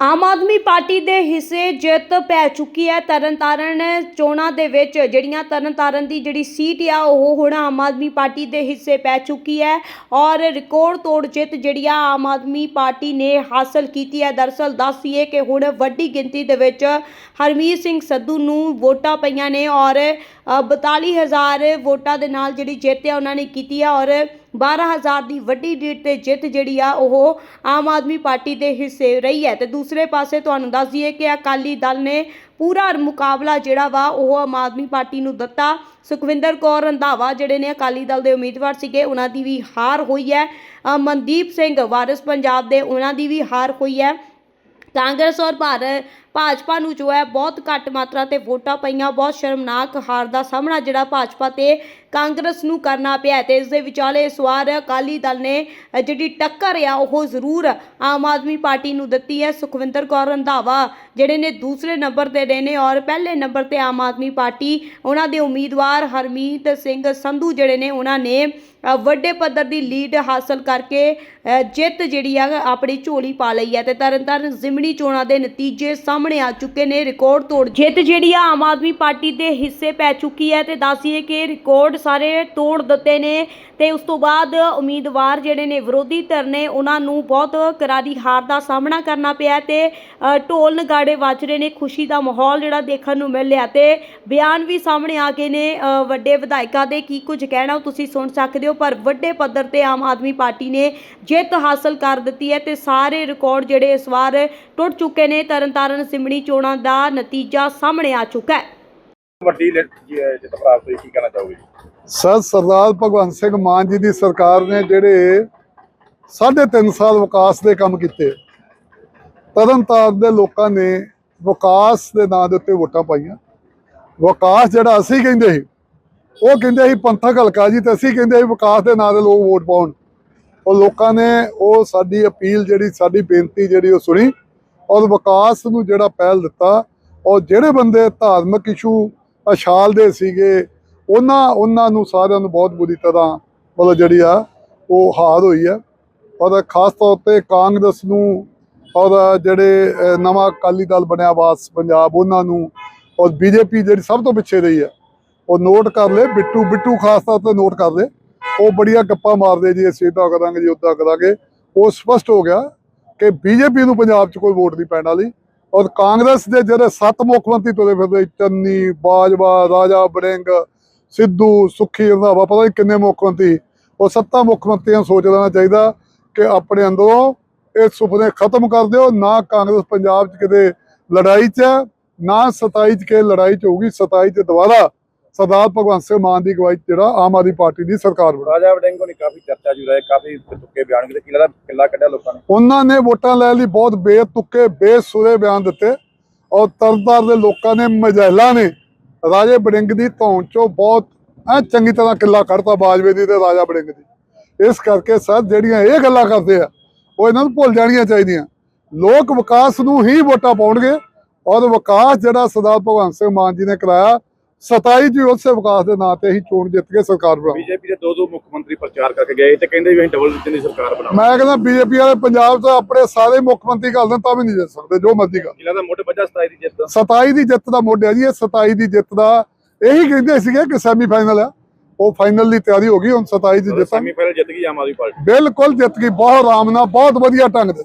Aam Aadmi party ਦੇ ਹਿੱਸੇ ਜਿੱਤ ਪੈ ਚੁੱਕੀ ਹੈ। ਤਰਨਤਾਰਨ ਚੋਣਾਂ ਦੇ ਵਿੱਚ ਜਿਹੜੀਆਂ ਤਰਨਤਾਰਨ ਦੀ ਜਿਹੜੀ ਸੀਟ ਆ, ਉਹ ਹੁਣ ਆਮ ਆਦਮੀ ਪਾਰਟੀ ਦੇ ਹਿੱਸੇ ਪੈ ਚੁੱਕੀ ਹੈ ਔਰ ਰਿਕਾਰਡ ਤੋੜ ਜਿੱਤ ਜਿਹੜੀ ਆ ਆਮ ਆਦਮੀ ਪਾਰਟੀ ਨੇ ਹਾਸਲ ਕੀਤੀ ਹੈ। ਦਰਸਲ ਦੱਸੀਏ ਕਿ ਹੁਣ ਵੱਡੀ ਗਿਣਤੀ ਦੇ ਵਿੱਚ ਹਰਮੀਤ ਸਿੰਘ ਸੰਧੂ ਨੂੰ ਵੋਟਾਂ ਪਈਆਂ ਨੇ ਔਰ 42000 ਵੋਟਾਂ ਦੇ ਨਾਲ ਜਿਹੜੀ ਜਿੱਤ ਆ, ਉਹਨਾਂ ਨੇ ਕੀਤੀ ਆ ਔਰ 12000 ਦੀ ਵੱਡੀ ਲੀਡ ਤੇ ਜਿੱਤ ਜਿਹੜੀ ਆ, ਉਹ ਆਮ ਆਦਮੀ ਪਾਰਟੀ ਦੇ ਹਿੱਸੇ ਰਹੀ ਹੈ। ਤੇ ਦੂਸਰੇ ਪਾਸੇ ਤੁਹਾਨੂੰ ਦੱਸ ਦਈਏ ਕਿ ਅਕਾਲੀ ਦਲ ਨੇ ਪੂਰਾ ਮੁਕਾਬਲਾ ਜਿਹੜਾ ਵਾ, ਉਹ ਆਮ ਆਦਮੀ ਪਾਰਟੀ ਨੂੰ ਦਿੱਤਾ। ਸੁਖਵਿੰਦਰ ਕੌਰ ਰੰਧਾਵਾ ਜਿਹੜੇ ਨੇ ਅਕਾਲੀ ਦਲ ਦੇ ਉਮੀਦਵਾਰ ਸੀਗੇ, ਉਹਨਾਂ ਦੀ ਵੀ ਹਾਰ ਹੋਈ ਹੈ। ਮਨਦੀਪ ਸਿੰਘ ਵਾਰਿਸ ਪੰਜਾਬ ਦੇ, ਉਹਨਾਂ ਦੀ ਵੀ ਹਾਰ ਹੋਈ ਹੈ। ਕਾਂਗਰਸ ਔਰ ਭਾਰਤ ਭਾਜਪਾ ਨੂੰ ਜੋ ਹੈ ਬਹੁਤ ਘੱਟ ਮਾਤਰਾ ਤੇ ਵੋਟਾਂ ਪਈਆਂ, ਬਹੁਤ ਸ਼ਰਮਨਾਕ ਹਾਰ ਦਾ ਸਾਹਮਣਾ ਜਿਹੜਾ ਭਾਜਪਾ ਤੇ ਕਾਂਗਰਸ ਨੂੰ ਕਰਨਾ ਪਿਆ ਹੈ ਤੇ ਇਸ ਦੇ ਵਿਚਾਲੇ ਇਸ ਵਾਰ ਅਕਾਲੀ ਦਲ ਨੇ ਜਿਹੜੀ ਟੱਕਰ ਆ, ਉਹ ਜ਼ਰੂਰ ਆਮ ਆਦਮੀ ਪਾਰਟੀ ਨੂੰ ਦਿੱਤੀ ਹੈ। ਸੁਖਵਿੰਦਰ ਕੌਰ ਰੰਧਾਵਾ ਜਿਹੜੇ ਨੇ ਦੂਸਰੇ ਨੰਬਰ ਤੇ ਰਹੇ ਨੇ ਔਰ ਪਹਿਲੇ ਨੰਬਰ ਤੇ ਆਮ ਆਦਮੀ ਪਾਰਟੀ, ਉਹਨਾਂ ਦੇ ਉਮੀਦਵਾਰ ਹਰਮੀਤ ਸਿੰਘ ਸੰਧੂ ਜਿਹੜੇ ਨੇ, ਉਹਨਾਂ ਨੇ ਵੱਡੇ ਪੱਧਰ ਦੀ ਲੀਡ ਹਾਸਲ ਕਰਕੇ ਜਿੱਤ ਜਿਹੜੀ ਆ, ਆਪਣੀ ਝੋਲੀ ਪਾ ਲਈ ਹੈ ਤੇ ਤਰਨਤਾਰਨ ਜ਼ਿਮਣੀ ਚੋਣਾਂ ਦੇ ਨਤੀਜੇ ਸਾਹਮਣੇ ਸਾਹਮਣੇ ਆ ਚੁੱਕੇ ਨੇ ਰਿਕਾਰਡ ਤੋੜ ਜਿੱਤ ਜਿਹੜੀ ਆ ਆਮ ਆਦਮੀ ਪਾਰਟੀ ਦੇ ਹਿੱਸੇ ਪੈ ਚੁੱਕੀ ਹੈ ਤੇ ਦੱਸੀਏ ਕਿ ਰਿਕਾਰਡ ਸਾਰੇ ਤੋੜ ਦਿੱਤੇ ਨੇ ਤੇ ਉਸ ਤੋਂ ਬਾਅਦ ਉਮੀਦਵਾਰ ਜਿਹੜੇ ਨੇ ਵਿਰੋਧੀ ਧਿਰ ਨੇ, ਉਹਨਾਂ ਨੂੰ ਬਹੁਤ ਕਰਾਰੀ ਹਾਰ ਦਾ ਸਾਹਮਣਾ ਕਰਨਾ ਪਿਆ ਤੇ ਢੋਲ ਨਗਾੜੇ ਵੱਜ ਰਹੇ ਨੇ, ਖੁਸ਼ੀ ਦਾ ਮਾਹੌਲ ਜਿਹੜਾ ਦੇਖਣ ਨੂੰ ਮਿਲ ਰਿਹਾ ਤੇ ਬਿਆਨ ਵੀ ਸਾਹਮਣੇ ਆ ਗਏ ਨੇ ਵੱਡੇ ਵਿਧਾਇਕਾਂ ਦੇ, ਕੀ ਕੁਝ ਕਹਿਣਾ ਉਹ ਤੁਸੀਂ ਸੁਣ ਸਕਦੇ ਹੋ, ਪਰ ਵੱਡੇ ਪੱਧਰ ਤੇ ਆਮ ਆਦਮੀ ਪਾਰਟੀ ਨੇ ਜਿੱਤ ਹਾਸਲ ਕਰ ਦਿੱਤੀ ਹੈ ਤੇ ਸਾਰੇ ਰਿਕਾਰਡ ਜਿਹੜੇ ਇਸ ਵਾਰ ਟੁੱਟ ਚੁੱਕੇ ਨੇ, ਤਰਨਤਾਰਨ ਸਿਮਣੀ ਚੋਣਾਂ ਦਾ ਨਤੀਜਾ ਸਾਹਮਣੇ ਆ ਚੁੱਕਾ ਹੈ। ਵੱਡੀ ਜਿੱਤ ਪ੍ਰਾਪਤ ਹੋਈ ਕੀ ਕਹਿਣਾ ਚਾਹੋਗੇ ਜੀ? ਸਰ ਸਰਦਾਰ ਭਗਵੰਤ ਸਿੰਘ ਮਾਨ ਜੀ ਦੀ ਸਰਕਾਰ ਨੇ ਜਿਹੜੇ ਸਾਢੇ ਤਿੰਨ ਸਾਲ ਵਿਕਾਸ ਦੇ ਕੰਮ ਕੀਤੇ ਤਰਨਤਾਰਨ ਦੇ ਲੋਕਾਂ ਨੇ ਵਿਕਾਸ ਦੇ ਨਾਂ ਦੇ ਉੱਤੇ ਵੋਟਾਂ ਪਾਈਆਂ। ਵਿਕਾਸ ਜਿਹੜਾ ਅਸੀਂ ਕਹਿੰਦੇ ਸੀ ਉਹ ਕਹਿੰਦੇ ਸੀ ਪੰਥਕ ਹਲਕਾ ਜੀ ਤੇ ਅਸੀਂ ਕਹਿੰਦੇ ਸੀ ਵਿਕਾਸ ਦੇ ਨਾਂ ਦੇ ਲੋਕ ਵੋਟ ਪਾਉਣ। ਉਹ ਲੋਕਾਂ ਨੇ ਉਹ ਸਾਡੀ ਅਪੀਲ ਜਿਹੜੀ ਸਾਡੀ ਬੇਨਤੀ ਜਿਹੜੀ ਉਹ ਸੁਣੀ। ਔਰ ਵਿਕਾਸ ਨੂੰ ਜਿਹੜਾ ਪਹਿਲ ਦਿੱਤਾ, ਔਰ ਜਿਹੜੇ ਬੰਦੇ ਧਾਰਮਿਕ ਇਸ਼ੂ ਅਛਾਲ ਦੇ ਸੀਗੇ, ਉਹਨਾਂ ਉਹਨਾਂ ਨੂੰ ਸਾਰਿਆਂ ਨੂੰ ਬਹੁਤ ਬੁਰੀ ਤਰ੍ਹਾਂ ਮਤਲਬ ਜਿਹੜੀ ਆ, ਉਹ ਹਾਰ ਹੋਈ ਹੈ ਔਰ ਖਾਸ ਤੌਰ ਤੇ ਕਾਂਗਰਸ ਨੂੰ, ਔਰ ਜਿਹੜੇ ਨਵਾਂ ਅਕਾਲੀ ਦਲ ਬਣਿਆ ਵਾਸ ਪੰਜਾਬ, ਉਹਨਾਂ ਨੂੰ, ਔਰ ਬੀਜੇਪੀ ਜਿਹੜੀ ਸਭ ਤੋਂ ਪਿੱਛੇ ਰਹੀ ਹੈ ਉਹ ਨੋਟ ਕਰ ਲੈ ਬਿੱਟੂ ਬਿੱਟੂ ਖਾਸ ਤੌਰ ਤੇ ਨੋਟ ਕਰ ਲੈ ਉਹ ਬੜੀਆਂ ਗੱਪਾਂ ਮਾਰਦੇ ਜੀ, ਅਸੀਂ ਇਦਾਂ ਕਰਾਂਗੇ ਜੀ ਉਦਾਂ ਕਰਾਂਗੇ। ਉਹ ਸਪਸ਼ਟ ਹੋ ਗਿਆ ਕਿ ਬੀਜੇਪੀ ਨੂੰ ਪੰਜਾਬ 'ਚ ਕੋਈ ਵੋਟ ਨਹੀਂ ਪੈਣ ਵਾਲੀ। ਔਰ ਕਾਂਗਰਸ ਦੇ ਜਿਹੜੇ ਸੱਤ ਮੁੱਖ ਮੰਤਰੀ ਤੁਰੇ ਫਿਰਦੇ ਚੰਨੀ ਬਾਜਵਾ ਰਾਜਾ ਬੜਿੰਗ ਸਿੱਧੂ ਸੁੱਖੀ ਰੰਧਾਵਾ ਪਤਾ ਨਹੀਂ ਕਿੰਨੇ ਮੁੱਖ ਮੰਤਰੀ। ਉਹ ਸੱਤਾ ਮੁੱਖ ਮੰਤਰੀਆਂ ਸੋਚ ਲੈਣਾ ਚਾਹੀਦਾ ਕਿ ਆਪਣੇ ਅੰਦਰੋਂ ਇਹ ਸੁਪਨੇ ਖਤਮ ਕਰ ਦਿਓ। ਨਾ ਕਾਂਗਰਸ ਪੰਜਾਬ 'ਚ ਕਿਤੇ ਲੜਾਈ 'ਚ ਹੈ, ਨਾ 27 'ਚ ਕਿ ਲੜਾਈ 'ਚ ਹੋਊਗੀ 27 'ਚ ਦੁਬਾਰਾ ਸਰਦਾਰ ਭਗਵੰਤ ਸਿੰਘ ਮਾਨ ਦੀ ਅਗਵਾਈ ਜਿਹੜਾ ਆਮ ਆਦਮੀ ਪਾਰਟੀ ਦੀ ਸਰਕਾਰ ਬਣਾ ਰਾਜਾ ਵੜਿੰਗ ਨੇ ਕਾਫੀ ਚਰਚਾ ਜੁ ਰਹੀ ਕਾਫੀ ਤੁੱਕੇ ਬਿਆਨ ਕੀਤੇ। ਕਿਲਾ ਦਾ ਕਿੱਲਾ ਕੱਢਿਆ ਲੋਕਾਂ ਨੇ? ਉਹਨਾਂ ਨੇ ਵੋਟਾਂ ਲੈਣ ਲਈ ਬਹੁਤ ਬੇਤੁਕੇ ਬੇਸੁਰੇ ਬਿਆਨ ਦਿੱਤੇ ਔਰ ਤਰਨਤਾਰਨ ਦੇ ਲੋਕਾਂ ਨੇ ਮਜਹਿਲਾ ਨੇ ਰਾਜੇ ਬੜਿੰਗ ਦੀ ਧੌਣ ਚੋਂ ਬਹੁਤ ਐ ਚੰਗੀ ਤਰ੍ਹਾਂ ਕਿੱਲਾ ਕੱਢਤਾ ਬਾਜਵੇ ਦੀ ਤੇ ਰਾਜਾ ਬੜਿੰਗ ਦੀ। ਇਸ ਕਰਕੇ ਸਰ ਜਿਹੜੀਆਂ ਇਹ ਗੱਲਾਂ ਕਰਦੇ ਆ ਉਹ ਇਹਨਾਂ ਨੂੰ ਭੁੱਲ ਜਾਣੀਆਂ ਚਾਹੀਦੀਆਂ। ਲੋਕ ਵਿਕਾਸ ਨੂੰ ਹੀ ਵੋਟਾਂ ਪਾਉਣਗੇ ਔਰ ਵਿਕਾਸ ਜਿਹੜਾ ਸਰਦਾਰ ਭਗਵੰਤ ਸਿੰਘ ਮਾਨ ਜੀ ਨੇ ਕਰਾਇਆ 27 ਜੀ ਉਸੇ ਵਿਕਾਸ ਦੇ ਨਾਂ ਤੇ ਹੀ ਚੋਣ ਜਿੱਤ ਕੇ ਸਰਕਾਰ ਬਣਾਉ ਬੀਜੇਪੀ ਦੇ ਦੋ ਦੋ ਮੁੱਖ ਮੰਤਰੀ ਪ੍ਰਚਾਰ ਕਰਕੇ ਗਏ ਤੇ ਕਹਿੰਦੇ ਵੀ ਅਸੀਂ ਡਬਲ ਇੰਜਨ ਦੀ ਸਰਕਾਰ ਬਣਾਵਾਂਗੇ ਮੈਂ ਕਹਿੰਦਾ ਬੀਜੇਪੀ ਵਾਲੇ ਪੰਜਾਬ ਤੋਂ ਆਪਣੇ ਸਾਰੇ ਮੁੱਖ ਮੰਤਰੀ ਕਰ ਦੇਣ ਤਾਂ ਵੀ ਨਹੀਂ ਜਿੱਤ ਸਕਦੇ ਜੋ ਮਰਜ਼ੀ ਕਰ। ਕਿਲਾ ਦਾ ਮੁੱਢ ਵੱਜਾ 27 ਦੀ ਜਿੱਤ 27 ਦੀ ਜਿੱਤ ਦਾ ਮੋਢਿਆ ਜੀ ਇਹ 27 ਦੀ ਜਿੱਤ ਦਾ। ਇਹੀ ਕਹਿੰਦੇ ਸੀਗੇ ਕਿ ਸੈਮੀ ਫਾਈਨਲ ਆ। ਉਹ ਫਾਈਨਲ ਦੀ ਤਿਆਰੀ ਹੋ ਗਈ ਹੁਣ 27 ਦੀ ਜਿੱਤ ਸੈਮੀਫਾਈਨਲ ਜਿੱਤ ਗਈ ਆਮ ਆਦਮੀ ਪਾਰਟੀ। ਬਿਲਕੁਲ ਜਿੱਤ ਗਈ ਬਹੁਤ ਆਰਾਮ ਨਾਲ ਬਹੁਤ ਵਧੀਆ ਢੰਗ ਦੇ